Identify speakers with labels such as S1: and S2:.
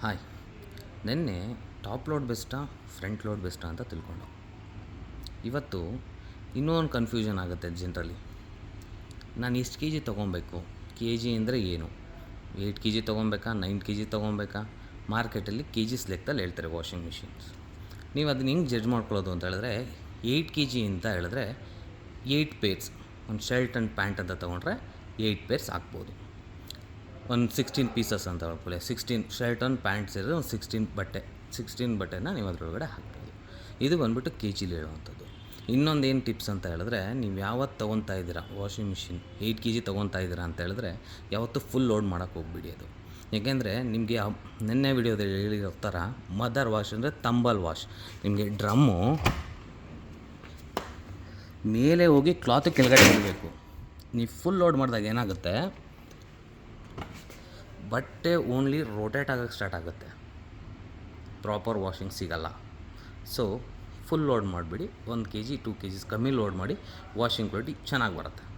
S1: Hi. ನಿನ್ನೆ top load ಬೆಸ್ಟಾ front load ಬೆಸ್ಟಾ ಅಂತ ತಿಳ್ಕೊಂಡು. ಇವತ್ತು ಇನ್ನೂ ಒಂದು ಕನ್ಫ್ಯೂಷನ್ ಆಗುತ್ತೆ ಜನರಲಿ ನಾನು ಎಷ್ಟು ಕೆ ಜಿ ತೊಗೊಬೇಕು? ಕೆ ಜಿ ಅಂದರೆ ಏನು? ಏಯ್ಟ್ ಕೆ ಜಿ ತೊಗೊಬೇಕಾ? ನೈನ್ ಕೆ ಜಿ ತೊಗೊಬೇಕಾ ಮಾರ್ಕೆಟಲ್ಲಿ ಕೆ ಜಿಸ್ ಲೆಕ್ಕದಲ್ಲಿ ಹೇಳ್ತಾರೆ ವಾಷಿಂಗ್ ಮಿಷಿನ್ಸ್ ನೀವು ಅದನ್ನ ಹೆಂಗೆ ಜಡ್ಜ್ ಮಾಡ್ಕೊಳ್ಳೋದು ಅಂತ ಹೇಳಿದ್ರೆ ಏಯ್ಟ್ ಕೆ ಜಿ ಅಂತ ಹೇಳಿದ್ರೆ ಏಯ್ಟ್ ಪೇರ್ಸ್ ಒಂದು ಶರ್ಟ್ ಆ್ಯಂಡ್ ಪ್ಯಾಂಟ್ ಅಂತ ತೊಗೊಂಡ್ರೆ ಏಯ್ಟ್ ಪೇರ್ಸ್ ಹಾಕ್ಬೋದು. ಒಂದು ಸಿಕ್ಸ್ಟೀನ್ ಪೀಸಸ್ ಅಂತ ಹೇಳ್ಕೊಳ್ಳಿ. ಸಿಕ್ಸ್ಟೀನ್ ಶರ್ಟ್ ಒಂದು ಪ್ಯಾಂಟ್ ಸೇರಿದ್ರೆ ಒಂದು ಸಿಕ್ಸ್ಟೀನ್ ಬಟ್ಟೆ. ಸಿಕ್ಸ್ಟೀನ್ ಬಟ್ಟೆನ ನೀವು ಅದರೊಳಗಡೆ ಹಾಕ್ಬೋದು. ಇದು ಬಂದ್ಬಿಟ್ಟು ಕೆ ಜಿಲಿ ಹೇಳುವಂಥದ್ದು ಇನ್ನೊಂದು ಏನು ಟಿಪ್ಸ್ ಅಂತ ಹೇಳಿದ್ರೆ, ನೀವು ಯಾವತ್ತು ತೊಗೊತಾ ಇದ್ದೀರಾ washing machine eight K G ತೊಗೊತಾ ಇದ್ದೀರಾ ಅಂತ ಹೇಳಿದ್ರೆ, ಯಾವತ್ತೂ ಫುಲ್ ಲೋಡ್ ಮಾಡೋಕ್ಕೆ ಹೋಗ್ಬಿಡಿ ಅದು. ಯಾಕೆಂದರೆ ನಿಮಗೆ ನಿನ್ನೆ ವಿಡಿಯೋದಲ್ಲಿ ಹೇಳಿರೋ ಥರ ಮದರ್ ವಾಶ್ ಅಂದರೆ ತಂಬಲ್ ವಾಶ್ ನಿಮಗೆ ಡ್ರಮ್ಮು ಮೇಲೆ ಹೋಗಿ ಕ್ಲಾತ್ ಕೆಳಗಡೆ ಇರಬೇಕು ನೀವು ಫುಲ್ ಲೋಡ್ ಮಾಡಿದಾಗ ಏನಾಗುತ್ತೆ? ಬಟ್ಟೆ ಓನ್ಲಿ ರೋಟೇಟ್ ಆಗೋಕ್ಕೆ ಸ್ಟಾರ್ಟ್ ಆಗುತ್ತೆ. ಪ್ರಾಪರ್ ವಾಷಿಂಗ್ ಸಿಗಲ್ಲ. ಸೊ ಫುಲ್ ಲೋಡ್ ಮಾಡಿಬಿಡಿ. ಒಂದು K G two K Gs ಕಮ್ಮಿ ಲೋಡ್ ಮಾಡಿ ವಾಷಿಂಗ್ ಕ್ವಾಲಿಟಿ ಚೆನ್ನಾಗಿ ಬರುತ್ತೆ.